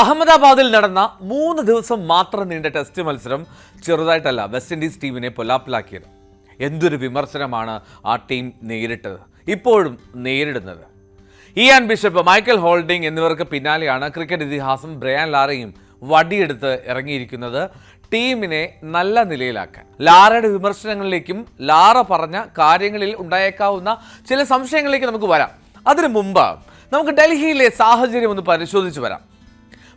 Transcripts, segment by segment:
അഹമ്മദാബാദിൽ നടന്ന മൂന്ന് ദിവസം മാത്രം നീണ്ട ടെസ്റ്റ് മത്സരം ചെറുതായിട്ടല്ല വെസ്റ്റ് ഇൻഡീസ് ടീമിനെ പൊല്ലാപ്പിലാക്കിയത്. എന്തൊരു വിമർശനമാണ് ആ ടീം നേരിട്ടത്. ഇപ്പോഴും നേരിടുന്നത്. ഇയാൻ ബിഷപ്പ് മൈക്കൽ ഹോൾഡിംഗ് എന്നിവർക്ക് പിന്നാലെയാണ് ക്രിക്കറ്റ് ഇതിഹാസം ബ്രയാൻ ലാറയും വടിയെടുത്ത് ഇറങ്ങിയിരിക്കുന്നത് ടീമിനെ നല്ല നിലയിലാക്കാൻ. ലാറയുടെ വിമർശനങ്ങളിലേക്കും ലാറ പറഞ്ഞ കാര്യങ്ങളിൽ ഉണ്ടായേക്കാവുന്ന ചില സംശയങ്ങളിലേക്ക് നമുക്ക് വരാം. അതിനു മുമ്പ് നമുക്ക് ഡൽഹിയിലെ സാഹചര്യം ഒന്ന് പരിശോധിച്ച് വരാം.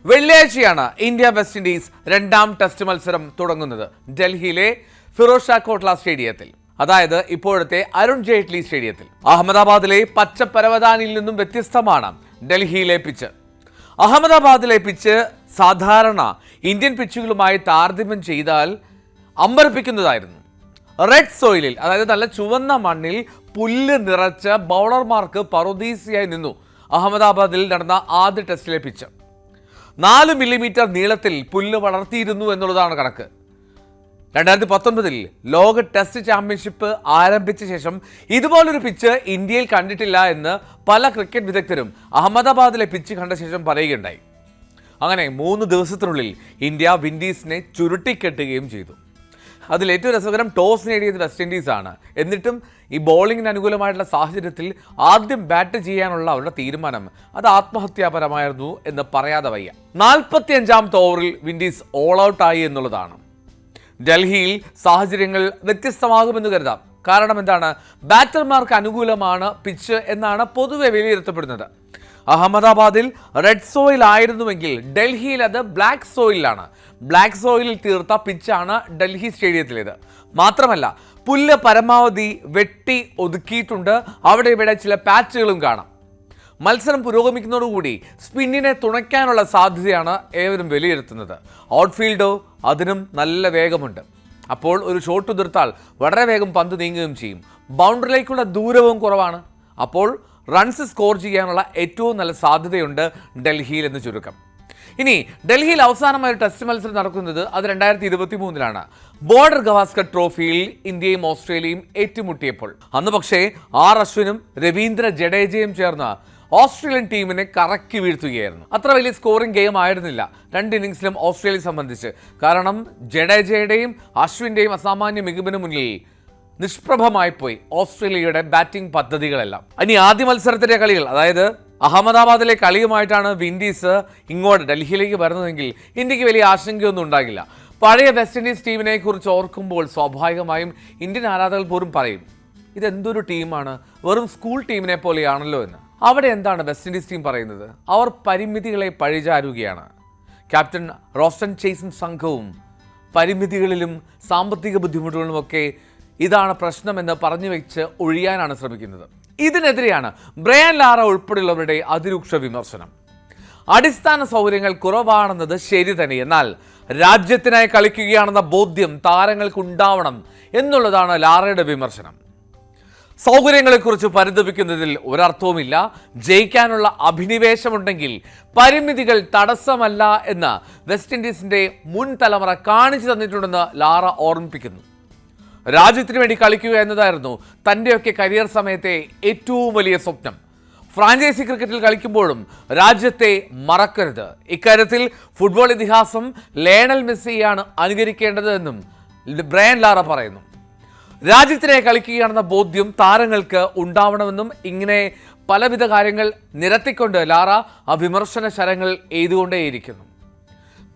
വെള്ളിയാഴ്ചയാണ് ഇന്ത്യ വെസ്റ്റ് ഇൻഡീസ് രണ്ടാം ടെസ്റ്റ് മത്സരം തുടങ്ങുന്നത്. ഡൽഹിയിലെ ഫിറോസ് ഷാ കോട്ട്ല സ്റ്റേഡിയത്തിൽ. അതായത് ഇപ്പോഴത്തെ അരുൺ ജെയ്റ്റ്ലി സ്റ്റേഡിയത്തിൽ. അഹമ്മദാബാദിലെ പച്ച നിന്നും വ്യത്യസ്തമാണ് ഡൽഹിയിലെ പിച്ച് അഹമ്മദാബാദിലെ പിച്ച് സാധാരണ ഇന്ത്യൻ പിച്ചുകളുമായി താരതമ്യം ചെയ്താൽ അമ്പരപ്പിക്കുന്നതായിരുന്നു. റെഡ് സോയിലിൽ അതായത് നല്ല ചുവന്ന മണ്ണിൽ പുല്ല് നിറച്ച ബൗളർമാർക്ക് പറുദീസിയായി നിന്നു അഹമ്മദാബാദിൽ നടന്ന ആദ്യ ടെസ്റ്റിലെ പിച്ച് നാല് മില്ലിമീറ്റർ നീളത്തിൽ പുല്ല് വളർത്തിയിരുന്നു എന്നുള്ളതാണ് കണക്ക്. രണ്ടായിരത്തി പത്തൊൻപതിൽ ലോക ടെസ്റ്റ് ചാമ്പ്യൻഷിപ്പ് ആരംഭിച്ച ശേഷം ഇതുപോലൊരു പിച്ച് ഇന്ത്യയിൽ കണ്ടിട്ടില്ല എന്ന് പല ക്രിക്കറ്റ് വിദഗ്ധരും അഹമ്മദാബാദിലെ പിച്ച് കണ്ട ശേഷം പറയുകയുണ്ടായി. അങ്ങനെ മൂന്ന് ദിവസത്തിനുള്ളിൽ ഇന്ത്യ വിൻഡീസിനെ ചുരുട്ടിക്കെട്ടുകയും ചെയ്തു. അതിൽ ഏറ്റവും രസകരം ടോസ് നേടിയത് വെസ്റ്റ് ഇൻഡീസാണ് എന്നിട്ടും ഈ ബോളിങ്ങിന് അനുകൂലമായിട്ടുള്ള സാഹചര്യത്തിൽ ആദ്യം ബാറ്റ് ചെയ്യാനുള്ള അവരുടെ തീരുമാനം അത് ആത്മഹത്യാപരമായിരുന്നു എന്ന് പറയാതെ വയ്യ. നാൽപ്പത്തി അഞ്ചാമത്തെ ഓവറിൽ വിൻഡീസ് ഓൾ ഔട്ടായി എന്നുള്ളതാണ്. ഡൽഹിയിൽ സാഹചര്യങ്ങൾ വ്യത്യസ്തമാകുമെന്ന് കരുതാം. കാരണം എന്താണ്? ബാറ്റർമാർക്ക് അനുകൂലമാണ് പിച്ച് എന്നാണ് പൊതുവെ വിലയിരുത്തപ്പെടുന്നത്. അഹമ്മദാബാദിൽ റെഡ് സോയിൽ ആയിരുന്നുവെങ്കിൽ ഡൽഹിയിൽ അത് ബ്ലാക്ക് സോയിലാണ് ബ്ലാക്ക് സോയിലിൽ തീർത്ത പിച്ചാണ് ഡൽഹി സ്റ്റേഡിയത്തിലേത്. മാത്രമല്ല പുല്ല് പരമാവധി വെട്ടി ഒതുക്കിയിട്ടുണ്ട്. അവിടെ ഇവിടെ ചില പാച്ചുകളും കാണാം. മത്സരം പുരോഗമിക്കുന്നതോടുകൂടി സ്പിന്നിനെ തുണയ്ക്കാനുള്ള സാധ്യതയാണ് ഏവരും വിലയിരുത്തുന്നത്. ഔട്ട്ഫീൽഡോ അതിനും നല്ല വേഗമുണ്ട്. അപ്പോൾ ഒരു ഷോട്ട് ഉതിർത്താൽ വളരെ വേഗം പന്ത് നീങ്ങുകയും ചെയ്യും. ബൗണ്ടറിയിലേക്കുള്ള ദൂരവും കുറവാണ്. അപ്പോൾ റൺസ് സ്കോർ ചെയ്യാനുള്ള ഏറ്റവും നല്ല സാധ്യതയുണ്ട് ഡൽഹിയിൽ എന്ന് ചുരുക്കം. ഇനി ഡൽഹിയിൽ അവസാനമായ ഒരു ടെസ്റ്റ് മത്സരം നടക്കുന്നത് അത് രണ്ടായിരത്തി ഇരുപത്തി മൂന്നിലാണ് ബോർഡർ ഗവാസ്കർ ട്രോഫിയിൽ ഇന്ത്യയും ഓസ്ട്രേലിയയും ഏറ്റുമുട്ടിയപ്പോൾ. അന്ന് പക്ഷേ ആർ അശ്വിനും രവീന്ദ്ര ജഡേജയും ചേർന്ന് ഓസ്ട്രേലിയൻ ടീമിനെ കറക്കി വീഴ്ത്തുകയായിരുന്നു. അത്ര വലിയ സ്കോറിംഗ് ഗെയിം ആയിരുന്നില്ല രണ്ട് ഇന്നിങ്സിലും ഓസ്ട്രേലിയ സംബന്ധിച്ച്. കാരണം ജഡേജയുടെയും അശ്വിന്റെയും അസാമാന്യ മികവിന് മുന്നിൽ നിഷ്പ്രഭമായി പോയി ഓസ്ട്രേലിയയുടെ ബാറ്റിംഗ് പദ്ധതികളെല്ലാം. ഇനി ആദ്യ മത്സരത്തിലെ കളികൾ അതായത് അഹമ്മദാബാദിലെ കളിയുമായിട്ടാണ് വിൻഡീസ് ഇങ്ങോട്ട് ഡൽഹിയിലേക്ക് വരുന്നതെങ്കിൽ ഇന്ത്യയ്ക്ക് വലിയ ആശങ്കയൊന്നും ഉണ്ടാകില്ല. പഴയ വെസ്റ്റ് ഇൻഡീസ് ടീമിനെ കുറിച്ച് ഓർക്കുമ്പോൾ സ്വാഭാവികമായും ഇന്ത്യൻ ആരാധകർ പോലും പറയും ഇതെന്തൊരു ടീമാണ്? വെറും സ്കൂൾ ടീമിനെ പോലെയാണല്ലോ എന്ന്. അവിടെ എന്താണ് വെസ്റ്റ് ഇൻഡീസ് ടീം പറയുന്നത്? അവർ പരിമിതികളെ പഴിചാരുകയാണ്. ക്യാപ്റ്റൻ റോസ്റ്റൻ ചേസും സംഘവും പരിമിതികളിലും സാമ്പത്തിക ബുദ്ധിമുട്ടുകളിലുമൊക്കെ ഇതാണ് പ്രശ്നമെന്ന് പറഞ്ഞു വെച്ച് ഒഴിയാനാണ് ശ്രമിക്കുന്നത്. ഇതിനെതിരെയാണ് ബ്രയൻ ലാറ ഉൾപ്പെടെയുള്ളവരുടെ അതിരൂക്ഷ വിമർശനം. അടിസ്ഥാന സൗകര്യങ്ങൾ കുറവാണെന്നത് ശരി തന്നെ. എന്നാൽ രാജ്യത്തിനായി കളിക്കുകയാണെന്ന ബോധ്യം താരങ്ങൾക്ക് ഉണ്ടാവണം എന്നുള്ളതാണ് ലാറയുടെ വിമർശനം. സൗകര്യങ്ങളെക്കുറിച്ച് പരിതപിക്കുന്നതിൽ ഒരർത്ഥവുമില്ല. ജയിക്കാനുള്ള അഭിനിവേശമുണ്ടെങ്കിൽ പരിമിതികൾ തടസ്സമല്ല എന്ന് വെസ്റ്റ് ഇൻഡീസിന്റെ മുൻ തലമുറ കാണിച്ചു തന്നിട്ടുണ്ടെന്ന് ലാറ ഓർമ്മിപ്പിക്കുന്നു. രാജ്യത്തിന് വേണ്ടി കളിക്കുക എന്നതായിരുന്നു തന്റെയൊക്കെ കരിയർ സമയത്തെ ഏറ്റവും വലിയ സ്വപ്നം. ഫ്രാഞ്ചൈസി ക്രിക്കറ്റിൽ കളിക്കുമ്പോഴും രാജ്യത്തെ മറക്കരുത്. ഇക്കാര്യത്തിൽ ഫുട്ബോൾ ഇതിഹാസം ലേണൽ മെസ്സിയാണ് അനുകരിക്കേണ്ടതെന്നും ബ്രയൻ ലാറ പറയുന്നു. രാജ്യത്തിനെ കളിക്കുകയാണെന്ന ബോധ്യം താരങ്ങൾക്ക് ഉണ്ടാവണമെന്നും ഇങ്ങനെ പലവിധ കാര്യങ്ങൾ നിരത്തിക്കൊണ്ട് ലാറ ആ വിമർശന ശരങ്ങൾ എഴുതുകൊണ്ടേയിരിക്കുന്നു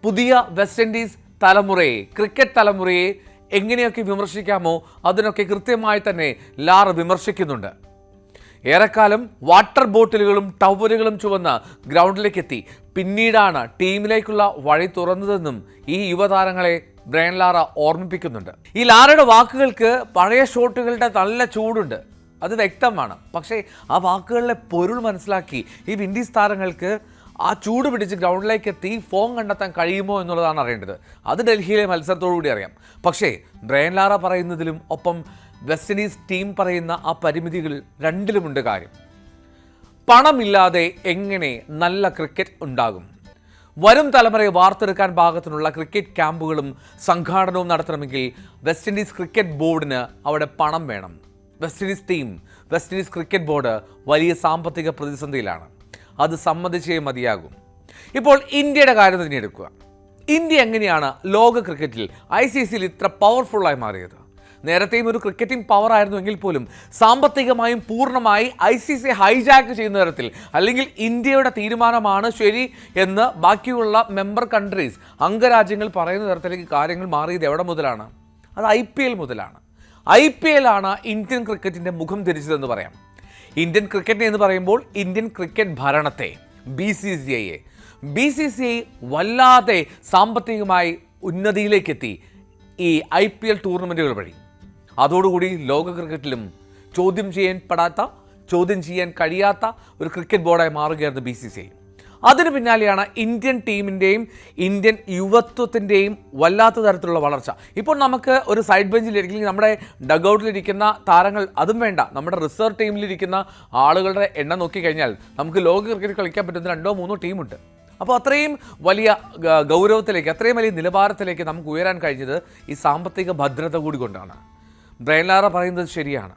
പുതിയ വെസ്റ്റ് ഇൻഡീസ് തലമുറയെ ക്രിക്കറ്റ് തലമുറയെ എങ്ങനെയൊക്കെ വിമർശിക്കാമോ അതിനൊക്കെ കൃത്യമായി തന്നെ ലാറ വിമർശിക്കുന്നുണ്ട്. ഏറെക്കാലം വാട്ടർ ബോട്ടിലുകളും ടവലുകളും ചുവന്ന് ഗ്രൗണ്ടിലേക്ക് എത്തി പിന്നീടാണ് ടീമിലേക്കുള്ള വഴി തുറന്നതെന്നും ഈ യുവതാരങ്ങളെ ബ്രയൻ ലാറ ഓർമ്മിപ്പിക്കുന്നുണ്ട്. ഈ ലാറയുടെ വാക്കുകൾക്ക് പഴയ ഷോട്ടുകളുടെ നല്ല ചൂടുണ്ട്. അത് വ്യക്തമാണ്. പക്ഷേ ആ വാക്കുകളിലെ പൊരുൾ മനസ്സിലാക്കി ഈ വിൻഡീസ് താരങ്ങൾക്ക് ആ ചൂട് പിടിച്ച് ഗ്രൗണ്ടിലേക്ക് എത്തി ഫോം കണ്ടെത്താൻ കഴിയുമോ എന്നുള്ളതാണ് അറിയേണ്ടത്. അത് ഡൽഹിയിലെ മത്സരത്തോടുകൂടി അറിയാം. പക്ഷേ ബ്രയൻ ലാറ പറയുന്നതിലും ഒപ്പം വെസ്റ്റ് ഇൻഡീസ് ടീം പറയുന്ന ആ പരിമിതികൾ രണ്ടിലുമുണ്ട് കാര്യം. പണമില്ലാതെ എങ്ങനെ നല്ല ക്രിക്കറ്റ് ഉണ്ടാകും? വരും തലമുറയെ വാർത്തെടുക്കാൻ പാകത്തിനുള്ള ക്രിക്കറ്റ് ക്യാമ്പുകളും സംഘാടനവും നടത്തണമെങ്കിൽ വെസ്റ്റ് ഇൻഡീസ് ക്രിക്കറ്റ് ബോർഡിന് അവിടെ പണം വേണം. West Indies team West Indies cricket board വലിയ സാമ്പത്തിക പ്രതിസന്ധിയിലാണ്. അത് സമ്മതിച്ചേ മതിയാകും. ഇപ്പോൾ ഇന്ത്യയുടെ കാര്യം തന്നെ എടുക്കുക. ഇന്ത്യ എങ്ങനെയാണ് ലോക ക്രിക്കറ്റിൽ ഐ സി സിയിൽ ഇത്ര പവർഫുള്ളായി മാറിയത്? നേരത്തെയും ഒരു ക്രിക്കറ്റിംഗ് പവർ ആയിരുന്നു എങ്കിൽ പോലും സാമ്പത്തികമായും പൂർണമായി ഐ സി സി ഹൈജാക്ക് ചെയ്യുന്ന തരത്തിൽ അല്ലെങ്കിൽ ഇന്ത്യയുടെ തീരുമാനമാണ് ശരി എന്ന് ബാക്കിയുള്ള മെമ്പർ കൺട്രീസ് അംഗരാജ്യങ്ങൾ പറയുന്ന തരത്തിലേക്ക് കാര്യങ്ങൾ മാറിയത് എവിടെ മുതലാണ്? അത് ഐ പി എൽ മുതലാണ്. ഐ പി എൽ ആണ് ഇന്ത്യൻ ക്രിക്കറ്റിന്റെ മുഖം തിരിച്ചതെന്ന് പറയാം. ഇന്ത്യൻ ക്രിക്കറ്റ് എന്ന് പറയുമ്പോൾ ഇന്ത്യൻ ക്രിക്കറ്റ് ഭരണത്തെ ബി സി സി ഐയെ. ബി സി സി ഐ വല്ലാതെ സാമ്പത്തികമായി ഉന്നതിയിലേക്കെത്തി ഈ ഐ പി എൽ ടൂർണമെന്റുകൾ വഴി. അതോടുകൂടി ലോക ക്രിക്കറ്റിലും ചോദ്യം ചെയ്യപ്പെടാത്ത ചോദ്യം ചെയ്യാൻ കഴിയാത്ത ഒരു ക്രിക്കറ്റ് ബോർഡായി മാറുകയായിരുന്നു ബി സി സി ഐ. അതിന് പിന്നാലെയാണ് ഇന്ത്യൻ ടീമിന്റെയും ഇന്ത്യൻ യുവത്വത്തിന്റെയും വല്ലാത്ത തരത്തിലുള്ള വളർച്ച. ഇപ്പോൾ നമുക്ക് ഒരു സൈഡ് ബെഞ്ചിലിരിക്കുന്ന നമ്മുടെ ഡഗൗട്ടിലിരിക്കുന്ന താരങ്ങൾ അതും വേണ്ട. നമ്മുടെ റിസർവ് ടീമിലിരിക്കുന്ന ആളുകളുടെ എണ്ണം നോക്കിക്കഴിഞ്ഞാൽ നമുക്ക് ലോക ക്രിക്കറ്റ് കളിക്കാൻ പറ്റുന്ന രണ്ടോ മൂന്നോ ടീമുണ്ട് അപ്പോൾ അത്രയും വലിയ ഗൗരവത്തിലേക്ക് അത്രയും വലിയ നിലവാരത്തിലേക്ക് നമുക്ക് ഉയരാൻ കഴിഞ്ഞത് ഈ സാമ്പത്തിക ഭദ്രത കൂടി കൊണ്ടാണ്. ബ്രൈൻലാറ പറയുന്നത് ശരിയാണ്.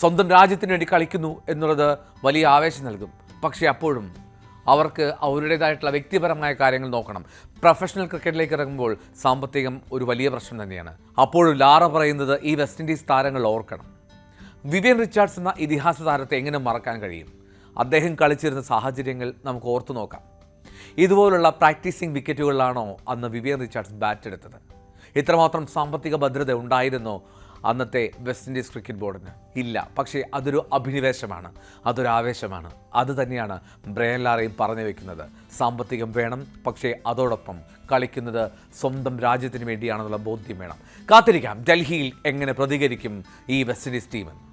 സ്വന്തം രാജ്യത്തിന് വേണ്ടി കളിക്കുന്നു എന്നുള്ളത് വലിയ ആവേശം നൽകും. പക്ഷേ അപ്പോഴും അവർക്ക് അവരുടേതായിട്ടുള്ള വ്യക്തിപരമായ കാര്യങ്ങൾ നോക്കണം. പ്രൊഫഷണൽ ക്രിക്കറ്റിലേക്ക് ഇറങ്ങുമ്പോൾ സാമ്പത്തികം ഒരു വലിയ പ്രശ്നം തന്നെയാണ്. അപ്പോഴും ലാറ പറയുന്നത് ഈ വെസ്റ്റ് ഇൻഡീസ് താരങ്ങൾ ഓർക്കണം. വിവിയൻ റിച്ചാർഡ്സ് എന്ന ഇതിഹാസ താരത്തെ എങ്ങനെ മറക്കാൻ കഴിയും? അദ്ദേഹം കളിച്ചിരുന്ന സാഹചര്യങ്ങൾ നമുക്ക് ഓർത്തു നോക്കാം. ഇതുപോലുള്ള പ്രാക്ടീസിംഗ് വിക്കറ്റുകളിലാണോ അന്ന് വിവിയൻ റിച്ചാർഡ്സ് ബാറ്റ് എടുത്തത്? ഇത്രമാത്രം സാമ്പത്തിക ഭദ്രത ഉണ്ടായിരുന്നോ? അന്നത്തെ വെസ്റ്റ് ഇൻഡീസ് ക്രിക്കറ്റ് ബോർഡിന് ഇല്ല. പക്ഷേ അതൊരു അഭിനിവേശമാണ്. അതൊരു ആവേശമാണ്. അത് തന്നെയാണ് ബ്രയൻ ലാറയും പറഞ്ഞു വെക്കുന്നത്. സാമ്പത്തികം വേണം പക്ഷേ അതോടൊപ്പം കളിക്കുന്നത് സ്വന്തം രാജ്യത്തിന് വേണ്ടിയാണെന്നുള്ള ബോധ്യം വേണം. കാത്തിരിക്കാം. ഡൽഹിയിൽ എങ്ങനെ പ്രതികരിക്കും ഈ വെസ്റ്റ് ഇൻഡീസ് ടീമെന്ന്